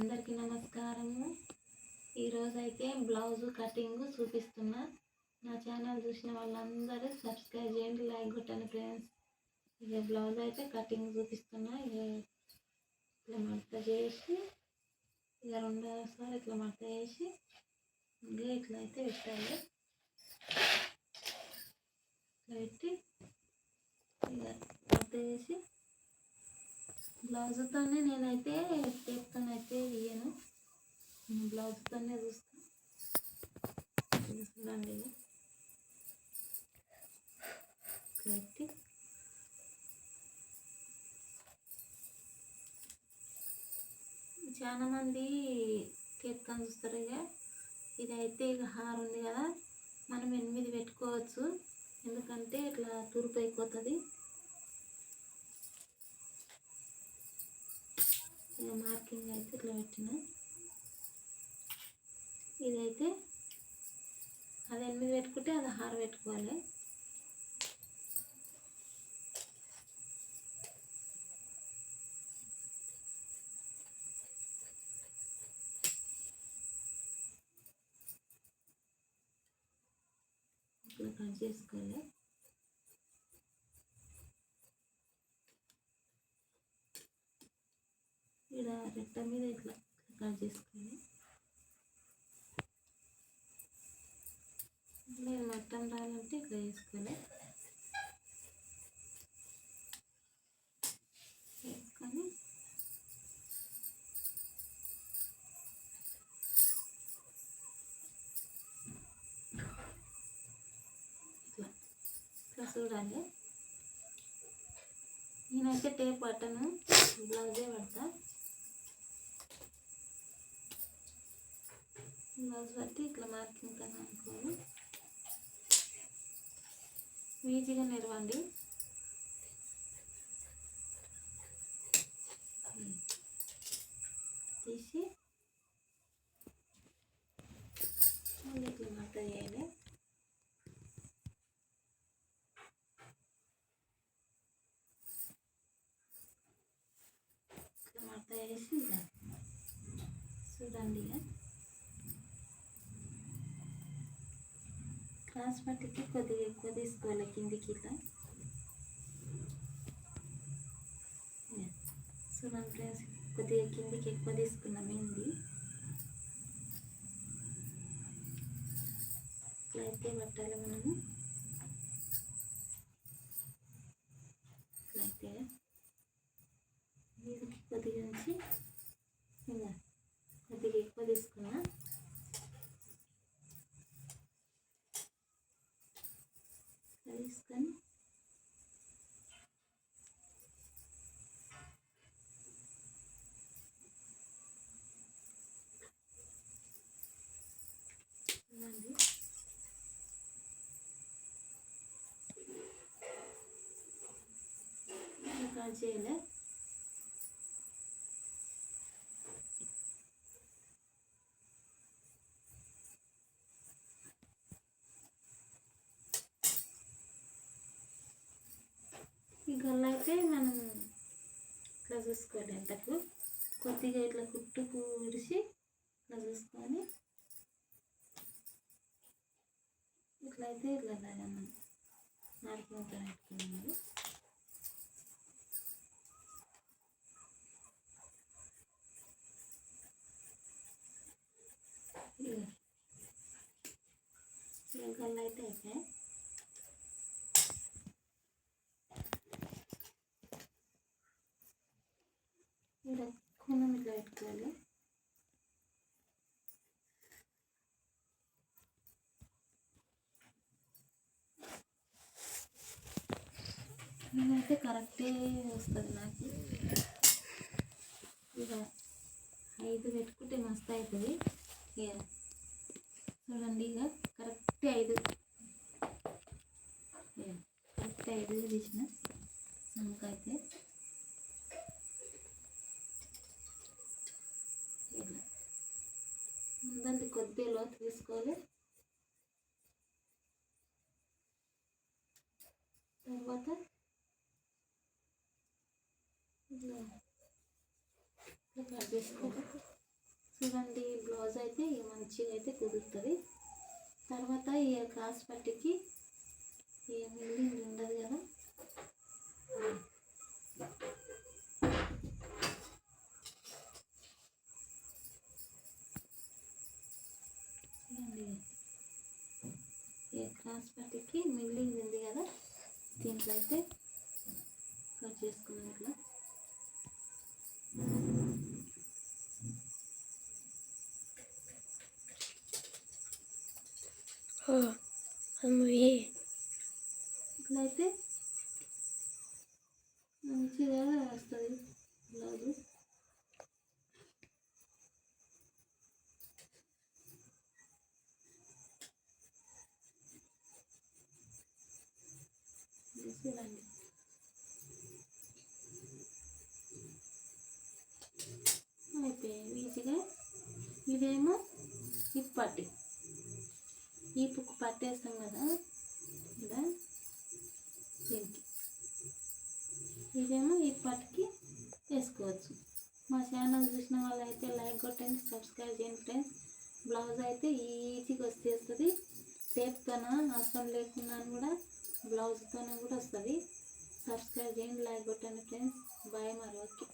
అందరికీ నమస్కారము. ఈరోజైతే బ్లౌజు కటింగ్ చూపిస్తున్నా. నా ఛానల్ చూసిన వాళ్ళందరూ సబ్స్క్రైబ్ చేయండి లైక్ కొట్టండి ఫ్రెండ్స్. ఇక బ్లౌజ్ అయితే కటింగ్ చూపిస్తున్నా. ఇక ఇట్లా మడత చేసి ఇక రెండోసారి ఇట్లా మడత చేసి ఇంకా ఇట్లా అయితే పెట్టాలి. ఇట్లా పెట్టి ఇక మడత చేసి బ్లౌజ్తోనే నేనైతే టేప్తోనైతే ఇయ్యను బ్లౌజ్తోనే చూస్తాను చూడండి ఇది. చాలామంది చాలా మంది టేప్తో చూస్తారు ఇక. ఇదైతే ఇక హార్ ఉంది కదా. మనం ఎనిమిది పెట్టుకోవచ్చు. ఎందుకంటే ఇట్లా తూర్పు అయిపోతుంది. ఇలా మార్కింగ్ అయితే ఇట్లా పెట్టిన. ఇదైతే అది ఎనిమిది పెట్టుకుంటే అది ఆరు పెట్టుకోవాలి. ఇట్లా కట్ చేసుకోవాలి. ఇక్కడ రెట్ట మీద ఇట్లా కట్ చేసుకుని నేను మటన్ రావాలంటే ఇట్లా వేసుకోవాలి వేసుకొని ఇట్లా ఇట్లా చూడాలి నేనైతే టేప్ పట్టను. బ్లౌజే పడతా. బ్లౌజ్ బట్టి ఇట్లా మార్కింగ్ కదా అనుకోని. ఈజీగా నిలవండి తీసి మళ్ళీ ఇట్లా మడత చేయాలి ఇట్లా మడత చేసి చూడండి ఇక. క్లాస్ కొద్దిగా ఎక్కువ తీసుకోవాలి కిందికి ఇట్లా. సో చూడండి ఫ్రెండ్స్ కొద్దిగా కిందికి ఎక్కువ తీసుకున్నాం ఏంది ఇట్లా అయితే పట్టాలి మనము. ఇట్లయితే కొద్దిగా నుంచి ఇలా కొద్దిగా ఎక్కువ తీసుకున్నా. ఇట్లా ఈ గల్ల అయితే మనం ఇట్లా చూసుకోండి ఎంతకు కొద్దిగా ఇట్లా కుట్టుకు విడిచి ఇట్లా చూసుకొని ఇట్లయితే ఇట్లా మనం ముద్ర పెట్టుకున్నాము గల్ల అయితే అయిపోయాయి ఇలా కోణం ఇట్లా పెట్టుకోవాలి. నేనైతే కరెక్టే వస్తుంది నాకు. ఇక ఐదు పెట్టుకుంటే మస్తు అవుతుంది. చూడండి ఇక కరెక్ట్ ఐదు. కరెక్ట్ ఐదు తీసిన? నమ్మకైతే. ముందంది కొద్దిగా లోతు తీసుకోవాలి. తర్వాత ఇట్లా కట్ చేసుకోవాలి చూడండి బ్లౌజ్ అయితే ఇక మంచిగా అయితే కుదురుతుంది. తర్వాత ఈ క్రాస్ పట్టికి ఈ మిల్లింగ్ ఉండదు కదా. చూడండి ఈ క్రాస్ పట్టికి మిల్లింగ్ ఉంది కదా. దీంట్లో అయితే కట్ చేసుకున్నాం ఇట్లా. అమ్మి ఇట్లయితే మంచిగా వస్తుంది బ్లౌజు. చూడండి ఈ పుక్కు పట్టేస్తాం కదా. ఇలా దీనికి. ఇదేమో ఈ పట్టుకి వేసుకోవచ్చు. మా ఛానల్ చూసిన వాళ్ళైతే లైక్ కొట్టండి సబ్స్క్రైబ్ చేయండి ఫ్రెండ్స్. బ్లౌజ్ అయితే ఈజీగా వచ్చేస్తుంది. టేప్తోన అవసరం లేకుండా కూడా బ్లౌజ్తోనే కూడా వస్తుంది. సబ్స్క్రైబ్ చేయండి లైక్ కొట్టండి ఫ్రెండ్స్. బాయ్ మరి ఓకే.